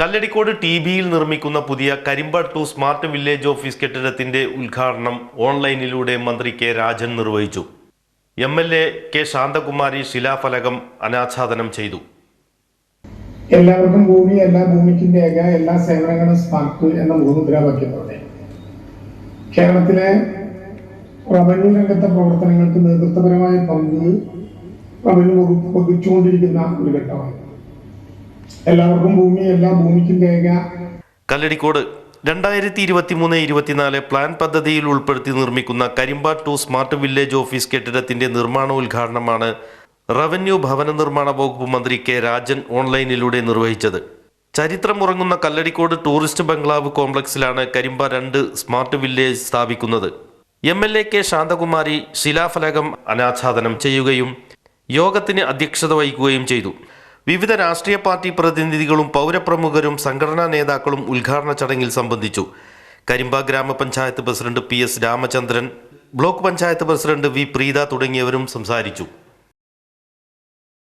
Kalladikode T ബിയിൽ നിർമ്മിക്കുന്ന പുതിയ Karimba two smart village office കെട്ടിടത്തിന്റെ ഉദ്ഘാടനം ഓൺലൈനിലൂടെ മന്ത്രി കെ രാജൻ നിർവഹിച്ചു. M L A K Shanthakumari ശിലാഫലകം അനാച്ഛാദനം ചെയ്തു. എല്ലാവർക്കും ഭൂമി എല്ലാ ഭൂമിക്കും രേഖ എല്ലാ സേവനങ്ങളും സ്മാർട്ട് എന്ന മുഖമുദ്രാവാക്യത്തോടെ കേരളത്തിലെ റവന്യൂ രംഗത്തെ പ്രവർത്തനങ്ങൾക്ക് നേതൃത്വപരമായ പങ്ക് റവന്യൂ വകുപ്പ് വഹിച്ചുകൊണ്ടിരിക്കുന്ന ഒരു ഘട്ടമാണ്. എല്ലാവർക്കും ഭൂമി എല്ലാ ഭൂമിക്കും രേഖ. കല്ലടിക്കോട് രണ്ടായിരത്തി ഇരുപത്തി മൂന്ന് ഇരുപത്തിനാല് പ്ലാൻ പദ്ധതിയിൽ ഉൾപ്പെടുത്തി നിർമ്മിക്കുന്ന Karimba two smart village office കെട്ടിടത്തിന്റെ നിർമ്മാണോദ്ഘാടനമാണ് റവന്യൂ ഭവന നിർമ്മാണ വകുപ്പ് മന്ത്രി കെ രാജൻ ഓൺലൈനിലൂടെ നിർവഹിച്ചത്. ചരിത്രമുറങ്ങുന്ന കല്ലടിക്കോട് ടൂറിസ്റ്റ് ബംഗ്ലാവ് കോംപ്ലക്സിലാണ് കരിമ്പ രണ്ട് സ്മാർട്ട് വില്ലേജ് സ്ഥാപിക്കുന്നത്. M L A K Shanthakumari ശിലാഫലകം അനാച്ഛാദനം ചെയ്യുകയും യോഗത്തിന് അധ്യക്ഷത വഹിക്കുകയും ചെയ്തു. വിവിധ രാഷ്ട്രീയ പാർട്ടി പ്രതിനിധികളും പൗരപ്രമുഖരും സംഘടനാ നേതാക്കളും ഉദ്ഘാടന ചടങ്ങിൽ സംബന്ധിച്ചു. കരിമ്പ ഗ്രാമപഞ്ചായത്ത് president P S Ramachandran block panchayat president V Preetha തുടങ്ങിയവരും സംസാരിച്ചു.